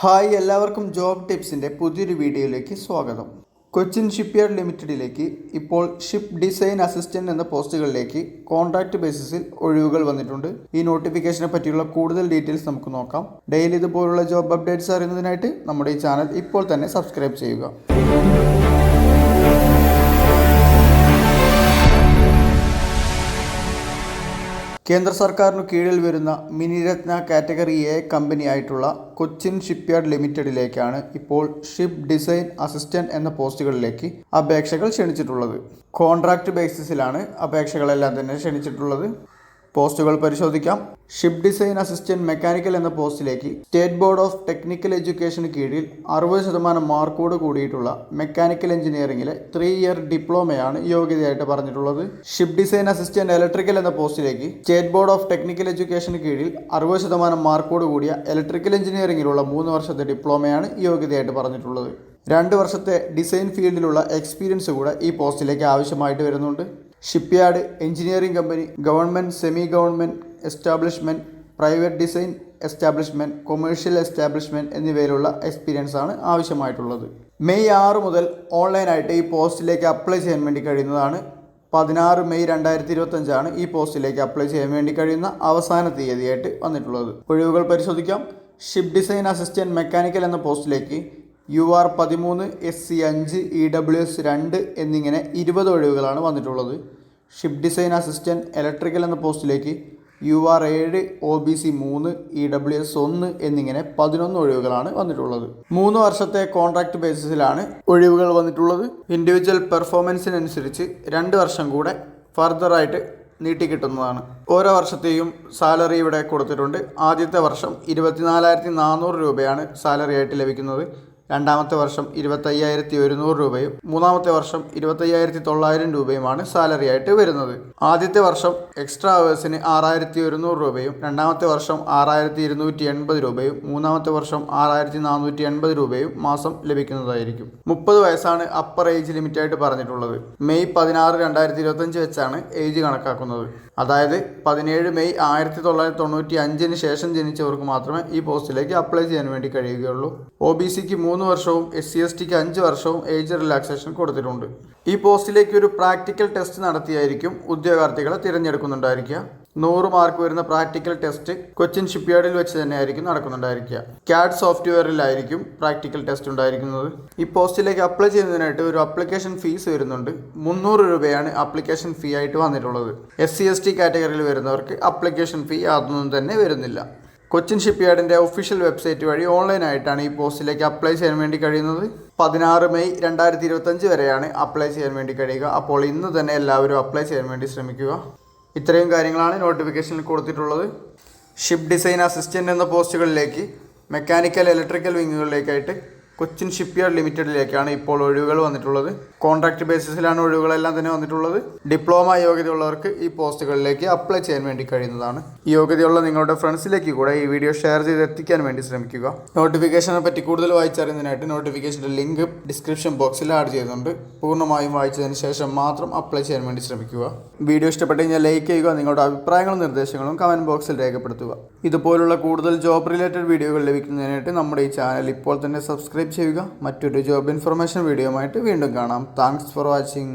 Hi എല്ലാവർക്കും job ടിപ്സിന്റെ പുതിയൊരു വീഡിയോയിലേക്ക് സ്വാഗതം. കൊച്ചിൻ ഷിപ്പ്യാർഡ് ലിമിറ്റഡിലേക്ക് ഇപ്പോൾ ഷിപ്പ് ഡിസൈൻ അസിസ്റ്റന്റ് എന്ന പോസ്റ്റുകളിലേക്ക് കോൺട്രാക്ട് ബേസിസിൽ ഒഴിവുകൾ വന്നിട്ടുണ്ട്. ഈ നോട്ടിഫിക്കേഷനെ പറ്റിയുള്ള കൂടുതൽ ഡീറ്റെയിൽസ് നമുക്ക് നോക്കാം. ഡെയിലി ഇതുപോലുള്ള ജോബ് അപ്ഡേറ്റ്സ് അറിയുന്നതിനായിട്ട് നമ്മുടെ ഈ ചാനൽ ഇപ്പോൾ തന്നെ സബ്സ്ക്രൈബ് ചെയ്യുക. കേന്ദ്ര സർക്കാരിനു കീഴിൽ വരുന്ന മിനിരത്ന കാറ്റഗറി എ കമ്പനിയായിട്ടുള്ള കൊച്ചിൻ ഷിപ്പ്യാർഡ് ലിമിറ്റഡിലേക്കാണ് ഇപ്പോൾ ഷിപ്പ് ഡിസൈൻ അസിസ്റ്റന്റ് എന്ന പോസ്റ്റുകളിലേക്ക് അപേക്ഷകൾ ക്ഷണിച്ചിട്ടുള്ളത്. കോൺട്രാക്ട് ബേസിസിലാണ് അപേക്ഷകളെല്ലാം തന്നെ ക്ഷണിച്ചിട്ടുള്ളത്. പോസ്റ്റുകൾ പരിശോധിക്കാം. ഷിപ്പ് ഡിസൈൻ അസിസ്റ്റന്റ് മെക്കാനിക്കൽ എന്ന പോസ്റ്റിലേക്ക് സ്റ്റേറ്റ് ബോർഡ് ഓഫ് ടെക്നിക്കൽ എഡ്യൂക്കേഷന് കീഴിൽ അറുപത് ശതമാനം മാർക്കോട് കൂടിയിട്ടുള്ള മെക്കാനിക്കൽ എഞ്ചിനീയറിംഗിലെ ത്രീ ഇയർ ഡിപ്ലോമയാണ് യോഗ്യതയായിട്ട് പറഞ്ഞിട്ടുള്ളത്. ഷിപ്പ് ഡിസൈൻ അസിസ്റ്റന്റ് ഇലക്ട്രിക്കൽ എന്ന പോസ്റ്റിലേക്ക് സ്റ്റേറ്റ് ബോർഡ് ഓഫ് ടെക്നിക്കൽ എഡ്യൂക്കേഷന് കീഴിൽ അറുപത് ശതമാനം മാർക്കോട് കൂടിയ ഇലക്ട്രിക്കൽ എഞ്ചിനീയറിംഗിലുള്ള മൂന്ന് വർഷത്തെ ഡിപ്ലോമയാണ് യോഗ്യതയായിട്ട് പറഞ്ഞിട്ടുള്ളത്. രണ്ട് വർഷത്തെ ഡിസൈൻ ഫീൽഡിലുള്ള എക്സ്പീരിയൻസ് കൂടെ ഈ പോസ്റ്റിലേക്ക് ആവശ്യമായിട്ട് വരുന്നുണ്ട്. Shipyard engineering company government semi government establishment private design establishment commercial establishment എന്നിവയിലുള്ള experience ആണ് ആവശ്യമായിട്ടുള്ളത്. മെയ് ആറ് മുതൽ ഓൺലൈനായിട്ട് ഈ പോസ്റ്റിലേക്ക് അപ്ലൈ ചെയ്യാൻ വേണ്ടി കഴിയുന്നതാണ്. പതിനാറ് മെയ് രണ്ടായിരത്തി ഇരുപത്തഞ്ചാണ് ഈ പോസ്റ്റിലേക്ക് അപ്ലൈ ചെയ്യാൻ വേണ്ടി കഴിയുന്ന അവസാന തീയതിയായിട്ട് വന്നിട്ടുള്ളത്. ഒഴിവുകൾ പരിശോധിക്കാം. ഷിപ്പ് ഡിസൈൻ അസിസ്റ്റന്റ് മെക്കാനിക്കൽ എന്ന പോസ്റ്റിലേക്ക് യു ആർ പതിമൂന്ന് എസ് സി അഞ്ച് ഇ ഡബ്ല്യു എസ് രണ്ട് എന്നിങ്ങനെ ഇരുപത് ഒഴിവുകളാണ് വന്നിട്ടുള്ളത്. ഷിപ്പ് ഡിസൈൻ അസിസ്റ്റന്റ് ഇലക്ട്രിക്കൽ എന്ന പോസ്റ്റിലേക്ക് യു ആർ ഏഴ് ഒ ബി സി മൂന്ന് ഇ ഡബ്ല്യു എസ് ഒന്ന് എന്നിങ്ങനെ പതിനൊന്ന് ഒഴിവുകളാണ് വന്നിട്ടുള്ളത്. മൂന്ന് വർഷത്തെ കോൺട്രാക്ട് ബേസിസിലാണ് ഒഴിവുകൾ വന്നിട്ടുള്ളത്. ഇൻഡിവിജ്വൽ പെർഫോമൻസിനനുസരിച്ച് രണ്ട് വർഷം കൂടെ ഫർദറായിട്ട് നീട്ടിക്കിട്ടുന്നതാണ്. ഓരോ വർഷത്തെയും സാലറി ഇവിടെ കൊടുത്തിട്ടുണ്ട്. ആദ്യത്തെ വർഷം ഇരുപത്തിനാലായിരത്തി നാനൂറ് രൂപയാണ് സാലറി ആയിട്ട് ലഭിക്കുന്നത്. രണ്ടാമത്തെ വർഷം ഇരുപത്തയ്യായിരത്തി ഒരുന്നൂറ് രൂപയും മൂന്നാമത്തെ വർഷം ഇരുപത്തയ്യായിരത്തി തൊള്ളായിരം രൂപയുമാണ് സാലറി ആയിട്ട് വരുന്നത്. ആദ്യത്തെ വർഷം എക്സ്ട്രാ അവേഴ്സിന് ആറായിരത്തി ഒരുന്നൂറ് രൂപയും രണ്ടാമത്തെ വർഷം ആറായിരത്തി ഇരുന്നൂറ്റി എൺപത് രൂപയും മൂന്നാമത്തെ വർഷം ആറായിരത്തി നാനൂറ്റി എൺപത് രൂപയും മാസം ലഭിക്കുന്നതായിരിക്കും. മുപ്പത് വയസ്സാണ് അപ്പർ ഏജ് ലിമിറ്റ് ആയിട്ട് പറഞ്ഞിട്ടുള്ളത്. മെയ് പതിനാറ് രണ്ടായിരത്തി ഇരുപത്തഞ്ച് വെച്ചാണ് ഏജ് കണക്കാക്കുന്നത്. അതായത് പതിനേഴ് മെയ് ആയിരത്തി തൊള്ളായിരത്തി തൊണ്ണൂറ്റി അഞ്ചിന് ശേഷം ജനിച്ചവർക്ക് മാത്രമേ ഈ പോസ്റ്റിലേക്ക് അപ്ലൈ ചെയ്യാൻ വേണ്ടി കഴിയുകയുള്ളൂ. ഒ ബി സിക്ക് മൂന്ന് വർഷവും എസ് സി എസ് ടിക്ക് അഞ്ച് വർഷവും ഏജ് റിലാക്സേഷൻ കൊടുത്തിട്ടുണ്ട്. ഈ പോസ്റ്റിലേക്ക് ഒരു പ്രാക്ടിക്കൽ ടെസ്റ്റ് നടത്തിയായിരിക്കും ഉദ്യോഗാർത്ഥികളെ തിരഞ്ഞെടുക്കുന്നുണ്ടായിരിക്കുക. നൂറ് മാർക്ക് വരുന്ന പ്രാക്ടിക്കൽ ടെസ്റ്റ് കൊച്ചിൻ ഷിപ്പ്യാർഡിൽ വെച്ച് തന്നെയായിരിക്കും നടക്കുന്നുണ്ടായിരിക്കുക. ക്യാഡ് സോഫ്റ്റ്വെയറിലായിരിക്കും പ്രാക്ടിക്കൽ ടെസ്റ്റ് ഉണ്ടായിരിക്കുന്നത്. ഈ പോസ്റ്റിലേക്ക് അപ്ലൈ ചെയ്യുന്നതിനായിട്ട് ഒരു അപ്ലിക്കേഷൻ ഫീസ് വരുന്നുണ്ട്. മുന്നൂറ് രൂപയാണ് അപ്ലിക്കേഷൻ ഫീ ആയിട്ട് വന്നിട്ടുള്ളത്. എസ് സി എസ് ടി കാറ്റഗറിയിൽ വരുന്നവർക്ക് അപ്ലിക്കേഷൻ ഫീ അതൊന്നും തന്നെ വരുന്നില്ല. കൊച്ചിൻ ഷിപ്പ്യാർഡിന്റെ ഒഫീഷ്യൽ വെബ്സൈറ്റ് വഴി ഓൺലൈനായിട്ടാണ് ഈ പോസ്റ്റിലേക്ക് അപ്ലൈ ചെയ്യാൻ വേണ്ടി കഴിയുന്നത്. പതിനാറ് മെയ് രണ്ടായിരത്തി ഇരുപത്തഞ്ച് വരെയാണ് അപ്ലൈ ചെയ്യാൻ വേണ്ടി കഴിയുക. അപ്പോൾ ഇന്ന് തന്നെ എല്ലാവരും അപ്ലൈ ചെയ്യാൻ വേണ്ടി ശ്രമിക്കുക. ഇത്രയും കാര്യങ്ങളാണ് നോട്ടിഫിക്കേഷനിൽ കൊടുത്തിട്ടുള്ളത്. ഷിപ്പ് ഡിസൈൻ അസിസ്റ്റന്റ് എന്ന പോസ്റ്റുകളിലേക്ക് മെക്കാനിക്കൽ ഇലക്ട്രിക്കൽ വിങ്ങുകളിലേക്കായിട്ട് കൊച്ചിൻ ഷിപ്പ്യാർഡ് ലിമിറ്റഡിലേക്കാണ് ഇപ്പോൾ ഒഴിവുകൾ വന്നിട്ടുള്ളത്. കോൺട്രാക്ട് ബേസിസിലാണ് ഒഴിവുകളെല്ലാം തന്നെ വന്നിട്ടുള്ളത്. ഡിപ്ലോമ യോഗ്യതയുള്ളവർക്ക് ഈ പോസ്റ്റുകളിലേക്ക് അപ്ലൈ ചെയ്യാൻ വേണ്ടി കഴിയുന്നതാണ്. യോഗ്യതയുള്ള നിങ്ങളുടെ ഫ്രണ്ട്സിലേക്ക് കൂടെ ഈ വീഡിയോ ഷെയർ ചെയ്ത് എത്തിക്കാൻ വേണ്ടി ശ്രമിക്കുക. നോട്ടിഫിക്കേഷനെ പറ്റി കൂടുതൽ വായിച്ചറിയുന്നതിനായിട്ട് നോട്ടിഫിക്കേഷന്റെ ലിങ്ക് ഡിസ്ക്രിപ്ഷൻ ബോക്സിൽ ആഡ് ചെയ്യുന്നുണ്ട് പൂർണമായും വായിച്ചതിന് ശേഷം മാത്രം അപ്ലൈ ചെയ്യാൻ വേണ്ടി ശ്രമിക്കുക. വീഡിയോ ഇഷ്ടപ്പെട്ട് കഴിഞ്ഞാൽ ലൈക്ക് ചെയ്യുക നിങ്ങളുടെ അഭിപ്രായങ്ങളും നിർദ്ദേശങ്ങളും കമന്റ് ബോക്സിൽ രേഖപ്പെടുത്തുക. ഇതുപോലുള്ള കൂടുതൽ ജോബ് റിലേറ്റഡ് വീഡിയോകൾ ലഭിക്കുന്നതിനായിട്ട് നമ്മുടെ ഈ ചാനൽ ഇപ്പോൾ തന്നെ സബ്സ്ക്രൈബ് ചെയ്യുക. മറ്റൊരു ജോബ് ഇൻഫർമേഷൻ വീഡിയോയുമായിട്ട് വീണ്ടും കാണാം. Thanks for watching